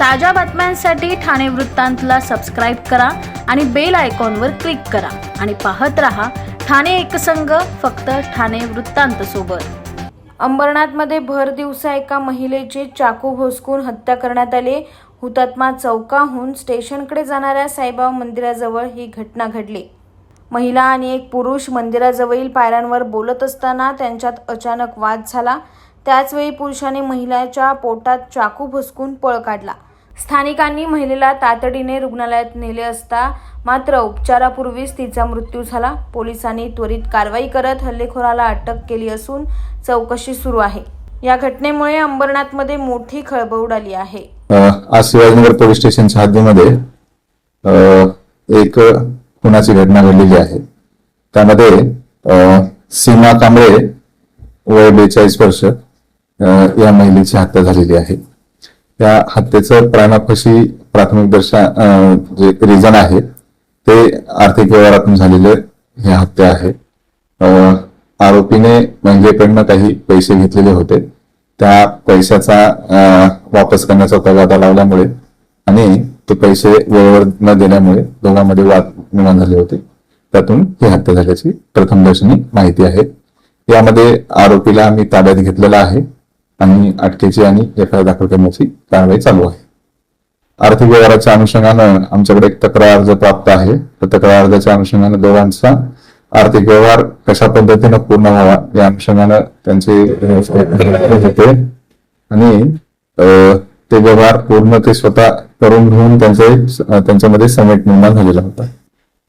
ताज्या बातम्यांसाठी ठाणे वृत्तांतला सबस्क्राईब करा आणि बेल आयकॉनवर क्लिक करा. आणि पाहत रहा ठाणे एकसंघ फक्त ठाणे वृत्तांत सोबत. अंबरनाथमध्ये भर दिवसा एका महिलेची चाकू भोसकून हत्या करण्यात आली. हुतात्मा चौकाहून स्टेशनकडे जाणाऱ्या साईबाबा मंदिराजवळ ही घटना घडली. महिला आणि एक पुरुष मंदिराजवळील पायऱ्यांवर बोलत असताना त्यांच्यात अचानक वाद झाला. त्याचवेळी पुरुषाने महिलेच्या पोटात चाकू भुसकून पळ काढला. स्थानिकांनी महिलेला तातडीने रुग्णालयात नेले असता मात्र उपचारापूर्वीच तिचा मृत्यू झाला. पोलिसांनी त्वरित कारवाई करत हल्लेखोराला अटक केली असून चौकशी सुरू आहे. या घटनेमुळे अंबरनाथमध्ये मोठी खळबळ उडाली आहे. आज शिवाजीनगर पोलीस स्टेशनच्या हद्दीमध्ये एक खुनाची घटना घडलेली आहे. त्यामध्ये सीमा कांबळे वय बेचाळीस वर्ष या महिलेची हत्या झालेली आहे. त्या हत्येचं प्राणापशी प्राथमिक दर्शा जे रिझन आहे ते आर्थिक व्यवहारातून झालेले हे हत्या आहे. आरोपीने महिलेकडनं काही पैसे घेतलेले होते. त्या पैशाचा वापस करण्याचा तगादा लावल्यामुळे आणि ते पैसे वेळेवर न दिल्यामुळे दोघांमध्ये वाद निर्माण झाले होते. त्यातून ही हत्या झाल्याची प्रथमदर्शनी माहिती आहे. यामध्ये आरोपीला आम्ही ताब्यात घेतलेला आहे. आणि अटकेची आणि एफ आय आर दाखल करण्याची कारवाई चालू आहे. आर्थिक व्यवहाराच्या अनुषंगानं आमच्याकडे एक तक्रार अर्ज प्राप्त आहे तर तक्रार अर्जाच्या अनुषंगानं दोघांचा आर्थिक व्यवहार कशा पद्धतीनं पूर्ण व्हावा या अनुषंगानं त्यांचे होते आणि ते व्यवहार पूर्ण ते स्वतः करून घेऊन त्यांचे त्यांच्यामध्ये समेट निर्माण झालेला होता.